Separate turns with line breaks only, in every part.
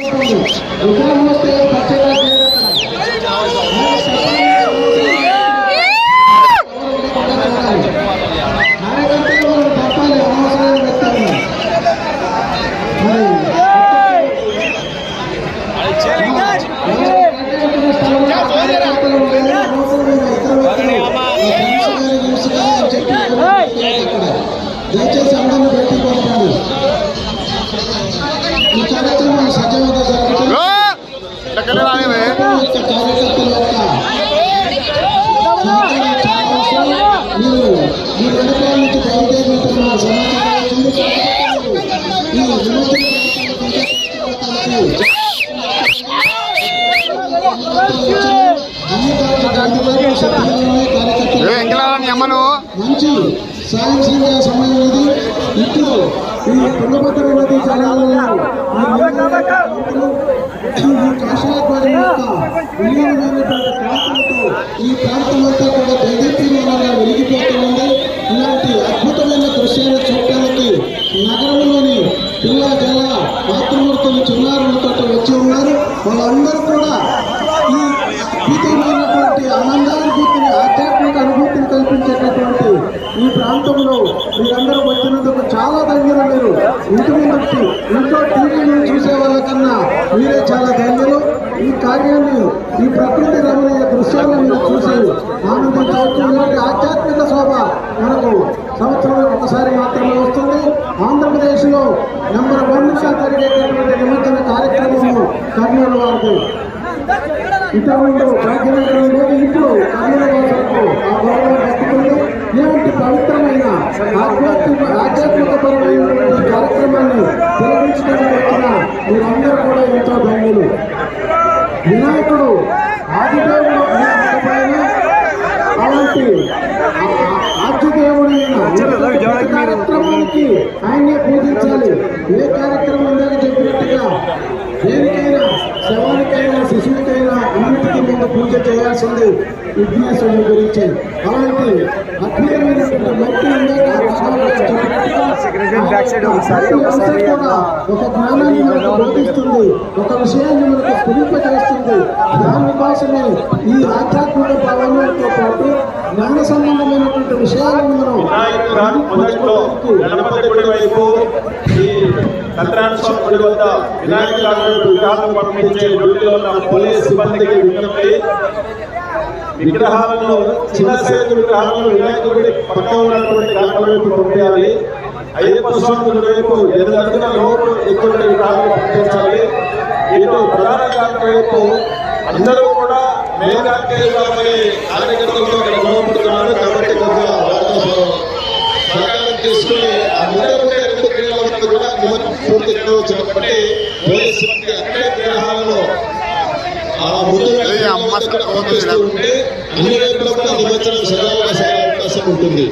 岡山ステー అన్ని మంచి సాయంత్రం సమయం ఇది ఇప్పుడు ఈ తుంగభద్ర నది ఈ ఈ ప్రాంతం అంతా కూడా దైదీప్యమానంగా వెలిగిపోతుంది ఇలాంటి అద్భుతమైన దృశ్యాలు చూడటానికి నగరంలోని పిల్ల జల మాతృమూర్తులు చిన్నారులతో వచ్చి ఉన్నారు. వాళ్ళందరూ కూడా ఈ అద్భుతమైనటువంటి ఆనందానుభూతిని ఆధ్యాత్మిక అనుభూతిని కల్పించేటటువంటి ఈ ప్రాంతంలో మీరందరూ వచ్చినందుకు చాలా ధన్యులు మీరు. ఇంటి ముందు ఇంట్లో టీవీని చూసే వాళ్ళకన్నా మీరే చాలా ధన్యులు. ఈ కార్యాన్ని ఈ ప్రకృతి రమణీయ దృశ్యాలను మీరు చూసి ఆనందించవచ్చు ఇలాంటి ఆధ్యాత్మిక శోభ మనకు సంవత్సరంలో ఒకసారి మాత్రమే వస్తుంది. ఆంధ్రప్రదేశ్లో నెంబర్ ఇంతకుముందు భాగ్యనగరం లేదు ఇప్పుడు వాసులకు ఆ గౌరవం దక్కుతుంది ఇలాంటి పవిత్రమైన ఆధ్యాత్మిక ఆధ్యాత్మిక పరమైనటువంటి కార్యక్రమాన్ని తొలగించడానికి వచ్చిన మీరందరూ కూడా ఎంతో ధన్యులు. వినాయకుడు ఆదిదేవుడు అలాంటి కార్యక్రమానికి ఆయనే పూజించాలి. ఏ కార్యక్రమం ఉందని చెప్పినట్టుగా దేనికైనా శవానికైనా శిశువుకైనా చేయాల్సింది విఘ్నేశ్వరుని గురించి. అలాంటి అద్భుతమైనటువంటి మట్టి ఉందాక ఒక జ్ఞానాన్ని మనకు బోధిస్తుంది. ఒక విషయాన్ని మనకు స్ఫురింపజేస్తుంది. దానికోసమే ఈ ఆధ్యాత్మిక భావనలతో పాటు జ్ఞాన సంబంధమైనటువంటి విషయాలను మనం
సత్యనారాయణ స్వామి గుడి వద్ద విగ్రహాలను పంపించే డ్యూటీలో ఉన్న పోలీస్ సిబ్బందికి విజ్ఞప్తి. విగ్రహాలను చిన్న సేతు విగ్రహాలను వినాయకుడి పక్క ఉన్నటువంటి గణపతి వైపు పంపించాలి. అయ్యప్ప స్వామి గుడి వైపు ఎదురుగా లోపు ఎక్కువ విగ్రహాలను పంపించాలి. ఇటు ప్రధాన గణపతి వైపు అందరూ కూడా మేఘాకేయులమని కార్యకర్తలతో ఇక్కడ గొడవపడుతున్నారు తీసుకురావచ్చు కాబట్టి పోలీస్ అక్కడే విగ్రహాలను అవకాశం ఉంటుంది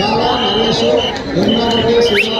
బాబా నరేష్ నిర్మాణ